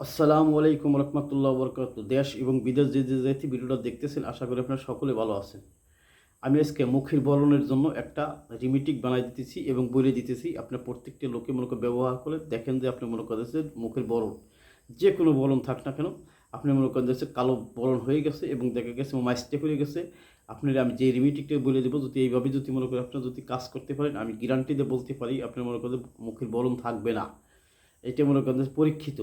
আসসালামু আলাইকুম রহমতুল্লাহ বরকাত। দেশ এবং বিদেশ যে যে যেটি ভিডিওটা দেখতেছেন, আশা করি আপনারা সকলে ভালো আছেন। আমি আজকে মুখের বরণের জন্য একটা রিমিটিক বানাই দিতেছি এবং বলে দিতেছি। আপনার প্রত্যেকটি লোকে মনে করে ব্যবহার করে দেখেন যে আপনি মনে করেছেন মুখের বরণ, যে কোনো বরণ থাক না কেন, আপনি মনে করেন যে কালো বরণ হয়ে গেছে এবং দেখা গেছে মাইস্টেক হয়ে গেছে। আপনার আমি যে রিমিটিকটা বলে দেবো, যদি এইভাবে যদি মনে করেন আপনার যদি কাজ করতে পারেন, আমি গ্যারান্টি দিয়ে বলতে পারি আপনার মনে করেন মুখের বরণ থাকবে না। এটা মনে করেন পরীক্ষিত।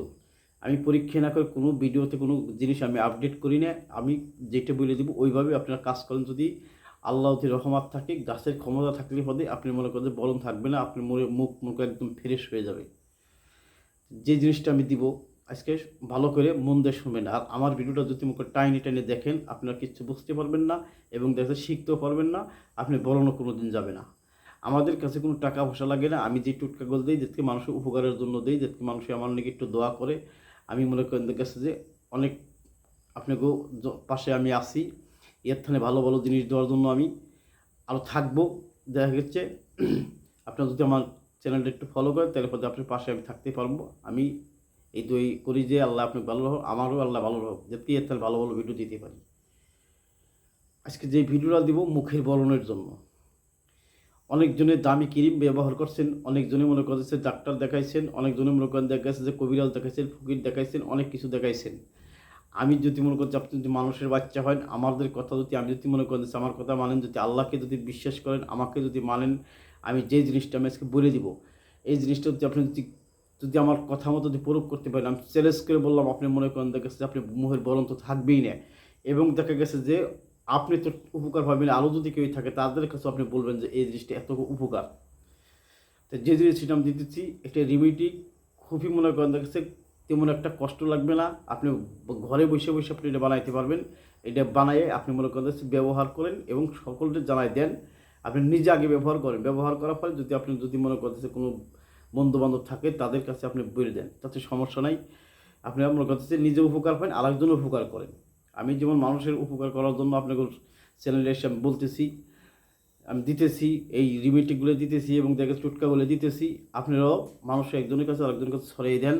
আমি পরীক্ষা না করে কোনো ভিডিওতে কোনো জিনিস আমি আপডেট করি না। আমি যেটা বলে দেবো, ওইভাবে আপনারা কাজ করেন যদি আল্লাহতে রহমাত থাকে, গাছের ক্ষমতা থাকলে পদে আপনি মনে করেন যে থাকবে না আপনি মনে মুখ মুখ একদম ফ্রেশ হয়ে যাবে। যে জিনিসটা আমি দিব, আজকে ভালো করে মন দিয়ে শুনবেন। আর আমার ভিডিওটা যদি মুখে টাইনি টাইনে দেখেন, আপনারা কিচ্ছু বুঝতে পারবেন না এবং দেখে শিখতেও পারবেন না, আপনি বরণও কোনো দিন যাবে না। আমাদের কাছে কোনো টাকা পয়সা লাগে না। আমি যে টুটকাগুলো দিই যাতে মানুষের উপকারের জন্য দিই যাতে মানুষ আমার নাকি একটু দোয়া করে আমি মনে করেন কাছে যে অনেক আপনাকেও পাশে আমি আসি এর থানে ভালো ভালো জিনিস দেওয়ার জন্য আমি আরও থাকব। দেখা গেছে, আপনার যদি আমার চ্যানেলটা একটু ফলো করেন, তাহলে পরে আপনার পাশে আমি থাকতে পারব। আমি এই দই করি যে আল্লাহ আপনাকে ভালো হোক, আমারও আল্লাহ ভালো হোক, যাতে এর ভালো ভালো ভিডিও দিতে পারি। আজকে যে ভিডিওটা দিব মুখের বলনের জন্য। অনেকজনের দামি ক্রিম ব্যবহার করছেন, অনেকজনে মনে করেছে ডাক্তার দেখাইছেন, অনেকজনে মনে করেন দেখাইছে যে কবিরাজ দেখাইছেন, ফকির দেখাইছেন, অনেক কিছু দেখাইছেন। আমি যদি মনে করছি আপনি যদি মানুষের বাচ্চা হয় আমাদের কথা যদি, আমি যদি মনে করেন আমার কথা মানেন, যদি আল্লাহকে যদি বিশ্বাস করেন, আমাকে যদি মানেন, আমি যে জিনিসটা আমি আজকে বলে দিব, এই জিনিসটা যদি আপনি যদি যদি আমার কথা মতো যদি প্রয়োগ করতে পারেন, আমি চ্যালেঞ্জ করে বললাম, আপনি মনে করেন দেখা গেছে আপনি মুহের বরণ তো থাকবেই না। এবং দেখা গেছে যে আপনি তো উপকার পাবেন আরও যদি কেউ থাকে, তাদের কাছে আপনি বলবেন যে এই জিনিসটা এত উপকার। তো যে জিনিসটা আমি দিতেছি, একটা রিমিডি খুবই মনে করেন, দেখা গেছে তেমন একটা কষ্ট লাগবে না। আপনি ঘরে বসে বসে আপনি এটা বানাইতে পারবেন। এটা বানাইয়ে আপনি মনে করেন ব্যবহার করেন এবং সকলকে জানাই দেন। আপনি নিজে আগে ব্যবহার করেন। ব্যবহার করার পরে যদি আপনি যদি মনে করতেছে কোনো বন্ধু বান্ধব থাকে, তাদের কাছে আপনি বলে দেন, তাতে সমস্যা নাই। আপনি মনে করতেছে নিজে উপকার পান আরেকজন উপকার করেন। আমি যেমন মানুষের উপকার করার জন্য আপনাকে চ্যানেলে এসে আমি বলতেছি, আমি দিতেছি, এই রিমিটিকগুলো দিতেছি এবং দেখে চুটকাগুলো দিতেছি। আপনারাও মানুষ একজনের কাছে আরেকজনের কাছে ছড়িয়ে দেন,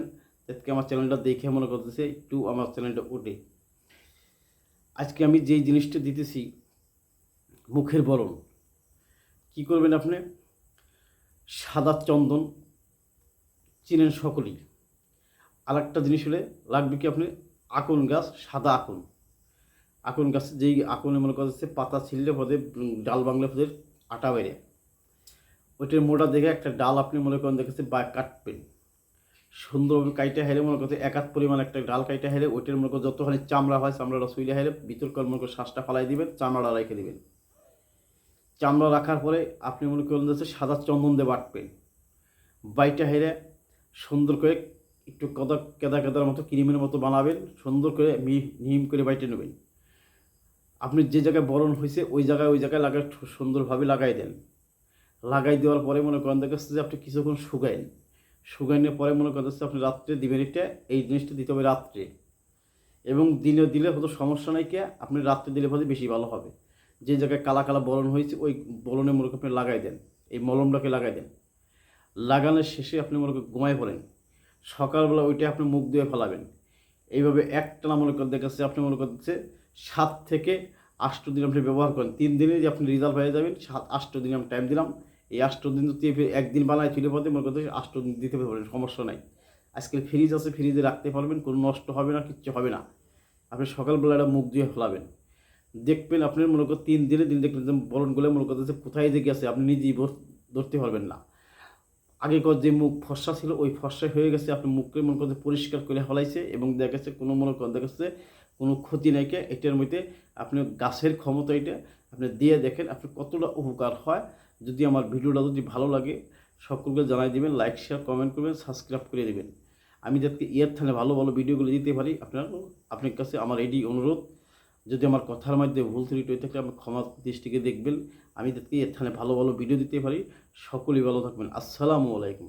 যাতে আমার চ্যানেলটা দেখে মনে করতেছে, একটু আমার চ্যানেলটা ওঠে। আজকে আমি যেই জিনিসটা দিতেছি, মুখের বরণ। কি করবেন আপনি? সাদা চন্দন চিনেন সকলেই। আর একটা জিনিস হলে লাগবে কি আপনি? আকন গাছ, সাদা আকন আকন গাছ যেই আকনে মনে করছে পাতা ছিললে পদে ডাল বাংলা পদের আটা বেড়ে। ওইটার মোটা দেখে একটা ডাল আপনি মনে করেন দেখেছে বা কাটবেন। সুন্দরভাবে কাইটা হেলে মনে করতে একাত পরিমাণ একটা ডাল কাইটা হেলে, ওইটার মনে করো যতখানি চামড়া হয় চামড়াটা শুইলে হেলে ভিতর করে মনে করে শ্বাসটা ফালাই দিবেন চামড়াটা রেখে দিবেন। চামড়া রাখার পরে আপনি মনে করেন যে সাদা চন্দন দিয়ে বাটবেন। বাইটা হেরে সুন্দর করে একটু কদা কেদা, কেদার মতো, ক্রিমের মতো বানাবেন, সুন্দর করে মিহিম করে বাইটে নেবেন। আপনি যে জায়গায় বরণ হয়েছে ওই জায়গায় ওই জায়গায় লাগাই সুন্দরভাবে লাগাই দেন। লাগাই দেওয়ার পরে মনে করেন দেখা যাচ্ছে যে আপনি কিছুক্ষণ শুকাইন। শুকাইনের পরে মনে করেন আপনি রাত্রে দিবেন এটা, এই জিনিসটা দিতে হবে রাত্রে। এবং দিনে দিলে হয়তো সমস্যা নাই কে, আপনি রাত্রে দিলে হয়তো বেশি ভালো হবে। যে জায়গায় কালা কালা বরণ হয়েছে, ওই বরণে মনে করেন আপনি লাগাই দেন। এই মলমটাকে লাগাই দেন। লাগানোর শেষে আপনি মনে করেন ঘুমায় পড়েন। সকালবেলা ওইটা আপনি মুখ দিয়ে ফেলাবেন। এইভাবে একটানা মনে করে দেখাচ্ছে আপনি মনে করছে সাত থেকে আষ্ট দিন আপনি ব্যবহার করেন। তিন দিনে যে আপনি রেজাল্ট হয়ে যাবেন, সাত, আষ্ট দিন আমি টাইম দিলাম। এই আষ্ট দিন ফির- একদিন বানায় চলে পথে মনে করতে আষ্ট দিন দিতে পারবেন, সমস্যা নাই। আজকে ফ্রিজ আছে ফ্রিজে রাখতে পারবেন, কোনো নষ্ট হবে না, কিচ্ছু হবে না। আপনি সকালবেলা একটা মুখ দিয়ে ফেলাবেন। দেখবেন আপনি মনে করেন তিন দিনে, দিন দেখবেন যে বরণগুলো মনে করতেছে কোথায় যে গেছে, আপনি নিজেই ধরতে পারবেন না। আগেকার যে মুখ ফর্সা ছিল, ওই ফর্সা হয়ে গেছে, আপনি মুখকে মনে করতে পরিষ্কার করে ফলাইছে এবং দেখা যাচ্ছে কোনো মনে দেখা যাচ্ছে কোনো ক্ষতি নাই কে, এটার মধ্যে আপনি গাছের ক্ষমতা এটা, আপনি দিয়ে দেখেন আপনি কতটা উপকার হয়। যদি আমার ভিডিওটা যদি ভালো লাগে, সকলকে জানাই দিবেন লাইক শেয়ার কমেন্ট করবেন সাবস্ক্রাইব করে দিবেন। আমি যাতে ইয়ার থানে ভালো ভালো ভিডিওগুলো দিতে পারি, আপনার আপনার কাছে আমার এডি অনুরোধ। যদি আমার কথার মধ্যে ভুল ত্রুটি হয়ে থাকে, আমার ক্ষমা দৃষ্টিকে দেখবেন। আমি যাতে এখানে ভালো ভালো ভিডিও দিতে পারি। সকলেই ভালো থাকবেন। আসসালামু আলাইকুম।